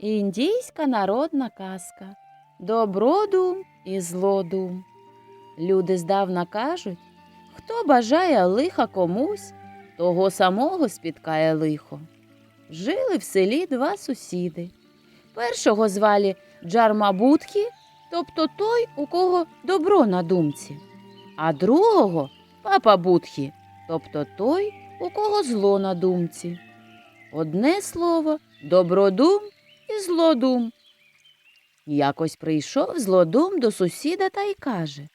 Індійська народна казка Добродум і злодум. Люди здавна кажуть, хто бажає лиха комусь, того самого спіткає лихо. Жили в селі два сусіди. Першого звали Джармабутхі, тобто той, у кого добро на думці, а другого папа Будхі, тобто той, у кого зло на думці. Одне слово добродум і злодум. Якось прийшов злодум до сусіда та й каже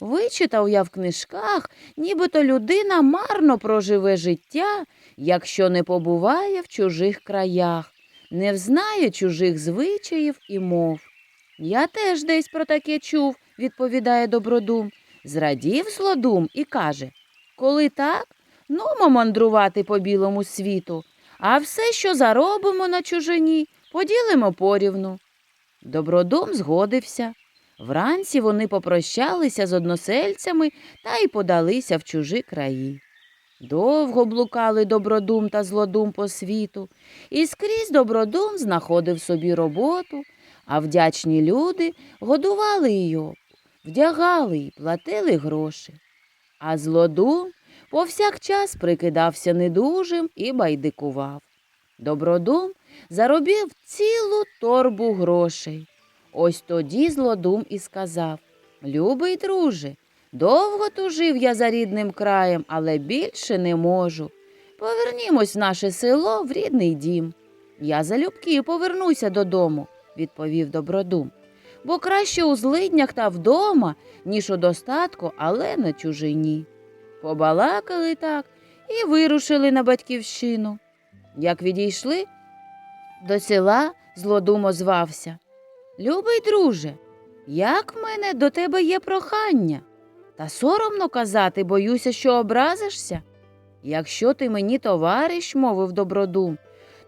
Вичитав я в книжках, нібито людина марно проживе життя, якщо не побуває в чужих краях, не взнає чужих звичаїв і мов. Я теж десь про таке чув, відповідає добродум. Зрадів злодум і каже Коли так, нумо мандрувати по білому світу, а все, що заробимо на чужині, поділимо порівну. Добродум згодився. Вранці вони попрощалися з односельцями та й подалися в чужі краї. Довго блукали добродум та злодум по світу, і скрізь добродум знаходив собі роботу, а вдячні люди годували його, вдягали й платили гроші. А злодум повсякчас прикидався недужим і байдикував. Добродум заробив цілу торбу грошей. Ось тоді злодум і сказав Любий друже, довго тужив я за рідним краєм, але більше не можу. Повернімось в наше село в рідний дім. Я залюбки повернуся додому, відповів добродум. Бо краще у злиднях та вдома, ніж у достатку, але на чужині. Побалакали так і вирушили на батьківщину. Як відійшли до села, злодум озвався. Любий друже, як в мене до тебе є прохання? Та соромно казати, боюся, що образишся. Якщо ти мені товариш, мовив добродум,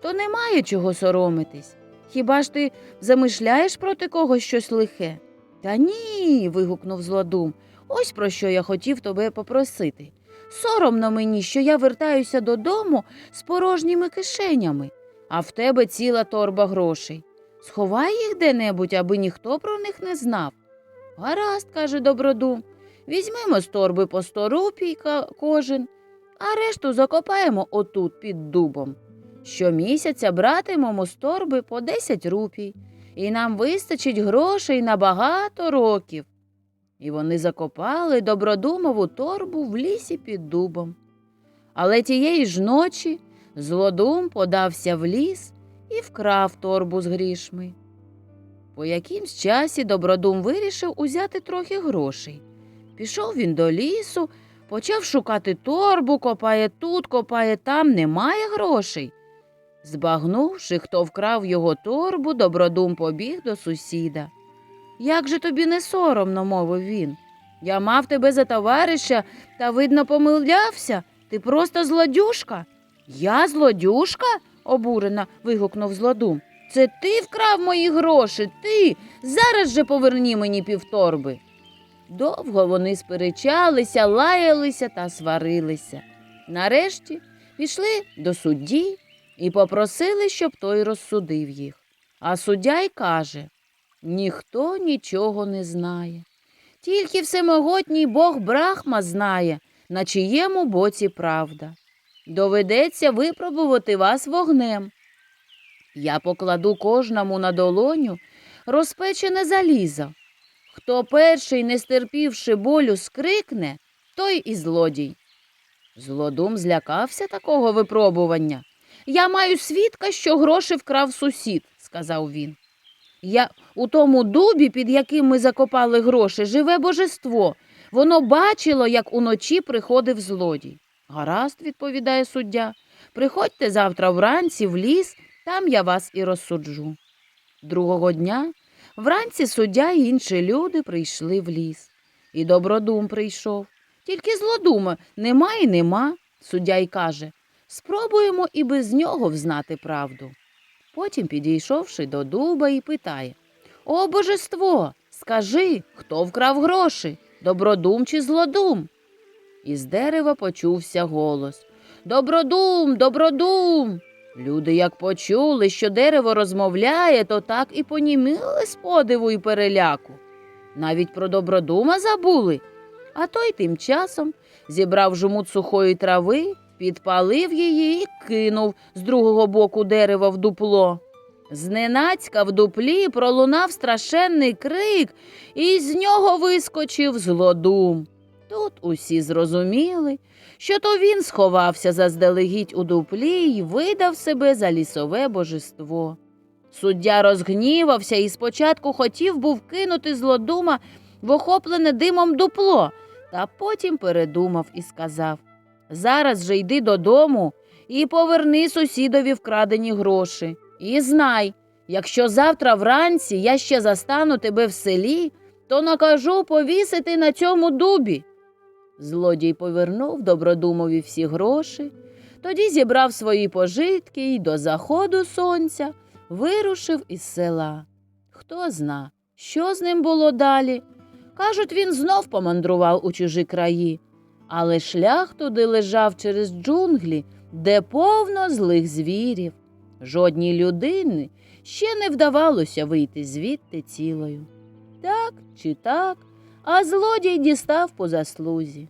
то немає чого соромитись. Хіба ж ти замишляєш проти когось щось лихе? Та ні. вигукнув злодум. Ось про що я хотів тебе попросити. Соромно мені, що я вертаюся додому з порожніми кишенями, а в тебе ціла торба грошей. Сховай їх де-небудь, аби ніхто про них не знав. Гаразд, каже добродум, візьмемо з торби по сто рупій кожен, а решту закопаємо отут під дубом. Щомісяця братимемо з торби по десять рупій, і нам вистачить грошей на багато років. І вони закопали добродумову торбу в лісі під дубом. Але тієї ж ночі злодум подався в ліс і вкрав торбу з грішми. По якимсь часі добродум вирішив узяти трохи грошей. Пішов він до лісу, почав шукати торбу, копає тут, копає там, немає грошей. Збагнувши, хто вкрав його торбу, добродум побіг до сусіда. Як же тобі не соромно, мовив він. Я мав тебе за товариша та, видно, помилявся. Ти просто злодюшка. Я злодюшка? обурено вигукнув злодум. Це ти вкрав мої гроші, ти. Зараз же поверні мені півторби. Довго вони сперечалися, лаялися та сварилися. Нарешті пішли до судді і попросили, щоб той розсудив їх. А суддя й каже ніхто нічого не знає. Тільки всемогутній Бог Брахма знає, на чиєму боці правда. Доведеться випробувати вас вогнем. Я покладу кожному на долоню розпечене залізо. Хто перший, не стерпівши болю, скрикне, той і злодій. Злодум злякався такого випробування. Я маю свідка, що гроші вкрав сусід, сказав він. Я у тому дубі, під яким ми закопали гроші, живе божество. Воно бачило, як уночі приходив злодій. Гаразд, відповідає суддя. Приходьте завтра вранці в ліс, там я вас і розсуджу. Другого дня вранці суддя і інші люди прийшли в ліс. І добродум прийшов. Тільки злодума нема і нема, суддя й каже. Спробуємо і без нього взнати правду. Потім, підійшовши до дуба, і питає О, божество, скажи, хто вкрав гроші, добродум чи злодум? Із дерева почувся голос Добродум, добродум. Люди, як почули, що дерево розмовляє, то так і поніміли з подиву і переляку. Навіть про добродума забули. А той тим часом зібрав жмут сухої трави, підпалив її і кинув з другого боку дерева в дупло. Зненацька в дуплі пролунав страшенний крик, і з нього вискочив злодум. Тут усі зрозуміли, що то він сховався заздалегідь у дуплі й видав себе за лісове божество. Суддя розгнівався і спочатку хотів був кинути злодума в охоплене димом дупло, та потім передумав і сказав Зараз же йди додому і поверни сусідові вкрадені гроші. І знай, якщо завтра вранці я ще застану тебе в селі, то накажу повісити на цьому дубі. Злодій повернув добродумові всі гроші, тоді зібрав свої пожитки і до заходу сонця вирушив із села. Хто зна, що з ним було далі. Кажуть, він знов помандрував у чужі краї, але шлях туди лежав через джунглі, де повно злих звірів. Жодній людини ще не вдавалося вийти звідти цілою. Так чи так, а злодій дістав по заслузі.